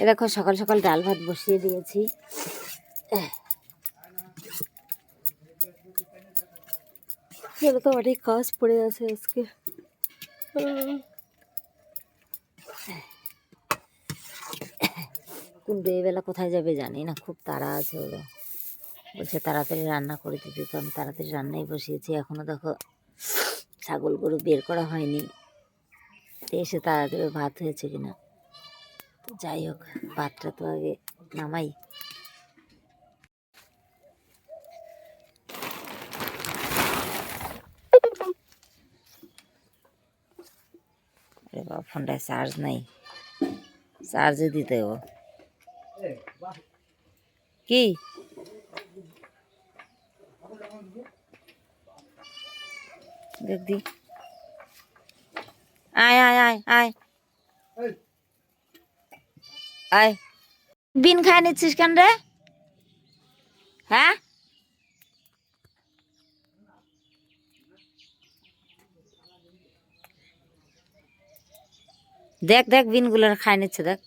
এ দেখো, সকাল সকাল ডাল ভাত বসিয়ে দিয়েছি। এবার তো অনেক কাজ পড়ে আছে আজকে। কিন্তু এবেলা কোথায় যাবে জানি না, খুব তাড়া আছে ওরা। বলছে তাড়াতাড়ি রান্না করে দিতে, তো আমি তাড়াতাড়ি রান্নাই বসিয়েছি। এখনও দেখো, ছাগল গরু বের করা হয়নি। এসে তাড়াতাড়ি ভাত হয়েছে কিনা। যাই হোক, ভাতটা তো আগে নামাই ফোনটায় চার্জ নাই। চার্জে দিতে হবে। কি? দেখ দি। আয় আয় আয় আয়। আয়। বিন খায় নিচ্ছিস কেন রে? হ্যাঁ? দেখ দেখ বিনগুলো খায় নিচ্ছে দেখ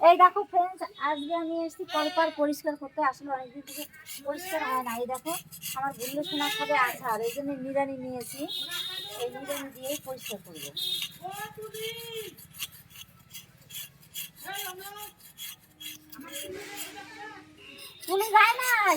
এই দেখো ফ্রেন্ডস আজকে আমি এসেছি কলপার পরিষ্কার করতে। আসলে অনেকদিন থেকে পরিষ্কার হয় না। এই দেখো, আমার গুল্লো সোনা খাবে আর এই জন্য নিরানি নিয়েছি। এই নিরানি দিয়েই পরিষ্কার করব। তুমি যায় নাই।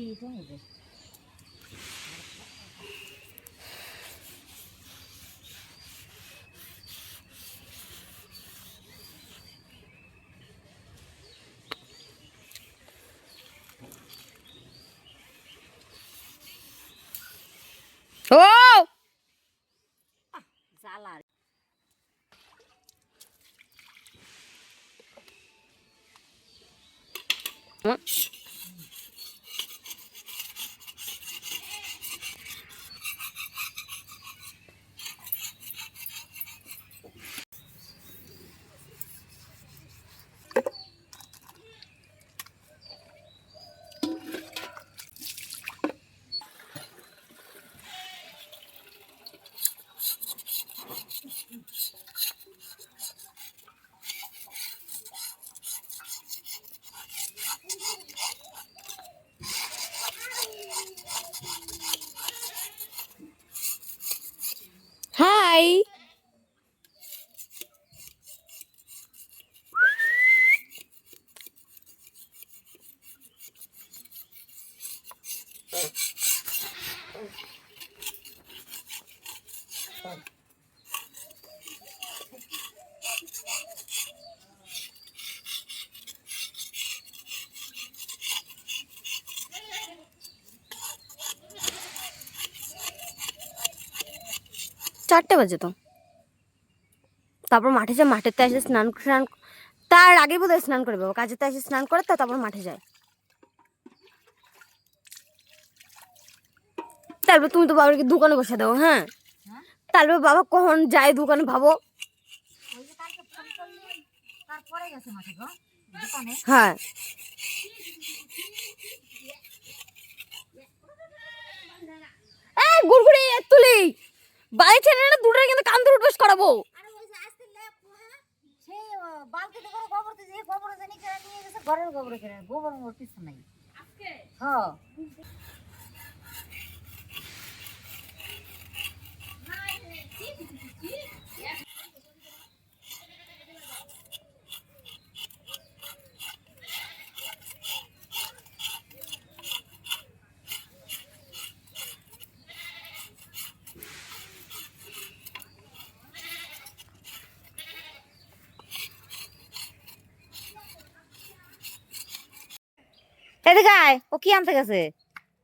পারো তুমি দাঁড়াও তুই তুই তুই তুই কি চাচ্ছো চারটে বাজে তো। তারপর মাঠে যায় মাঠেতে এসে স্নান স্নান, তার আগে বোধহয় স্নান করে বাবা কাজেতে এসে স্নান করে তারপর মাঠে যায় তারপর তুমি তো বাবাকে দোকানে বসে দাও হ্যাঁ? তারপর বাবা কখন যায় দোকানে ভাবো? হ্যাঁ। তুলি। বাড়ি ছেড়ে না কিন্তু করাবো। হ্যাঁ ও কি আনতে গেছে?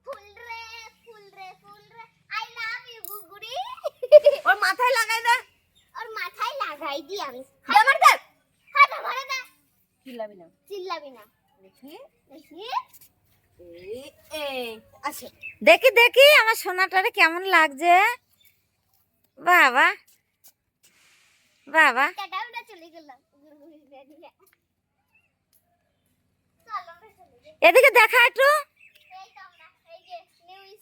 ফুল রে ফুল রে ফুল রে আই লাভ ইউ গুগুড়ি ওর মাথায় লাগাই দে। ওর মাথায় লাগাই দি আমি। আমার দে। হাত ভরে দে। চিল্লাবি না। চিল্লাবি না। দেখি। দেখি। আচ্ছা দেখি দেখি আমার সোনাটারে কেমন লাগছে। বাবা। বাবা। চলে গেল গুগুড়ি দিয়ে চলো আমরা চলে যাই এদিকে দেখা একটু।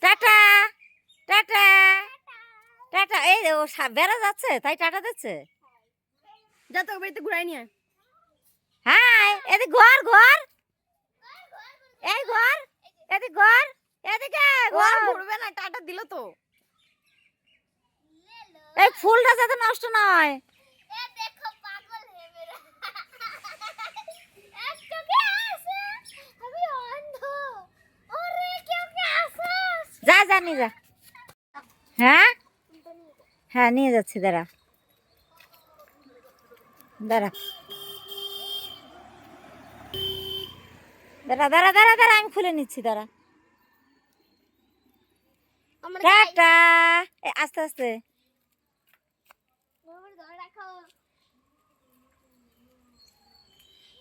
টাটা। টাটা। টাটা। এই ও বেড়া যাচ্ছে তাই টাটা দিচ্ছে। যা তোর বাড়িতে ঘুরাই নিয়ে। হাই এদিকে ঘর ঘর। এই ঘর এদিকে ঘর এদিকে ঘর। ঘুরবে না টাটা দিল তো। এই ফুলটা যাতে নষ্ট না হয় এ দেখো পাগল হে মেরা একটু কে আছে আমি অন্ধ ওরে কেউ কে আসস যা যা নিয়ে যা। হ্যাঁ? হ্যাঁ নিয়ে যাচ্ছি দাঁড়া। দাঁড়া। দাঁড়া দাঁড়া দাঁড়া দাঁড়া আমি খুলে নিচ্ছি দাঁড়া। টাটা। আস্তে আস্তে।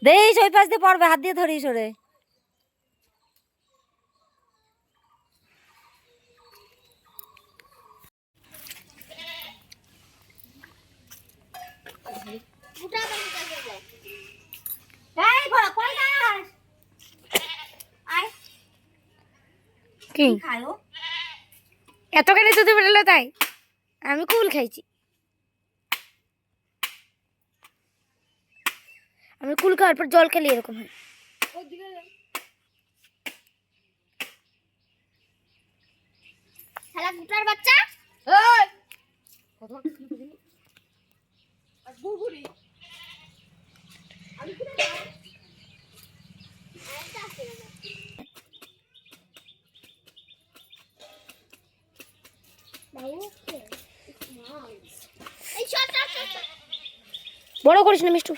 দেখিস ওই পাশ দিয়ে পড়বে হাত দিয়ে ধরিস ওরে। ফুটা বাড়ি কাছে যায়। এই ঘোড়া কই যাস? আয়। কি? খায়ো এত কেন যদি বেরোলো তাই? আমি কুল খাইছি। আমি কুল খাওয়ার পর জল খেলি এরকম হয়। শালা বাচ্চা? বড় করিস না মিষ্টু।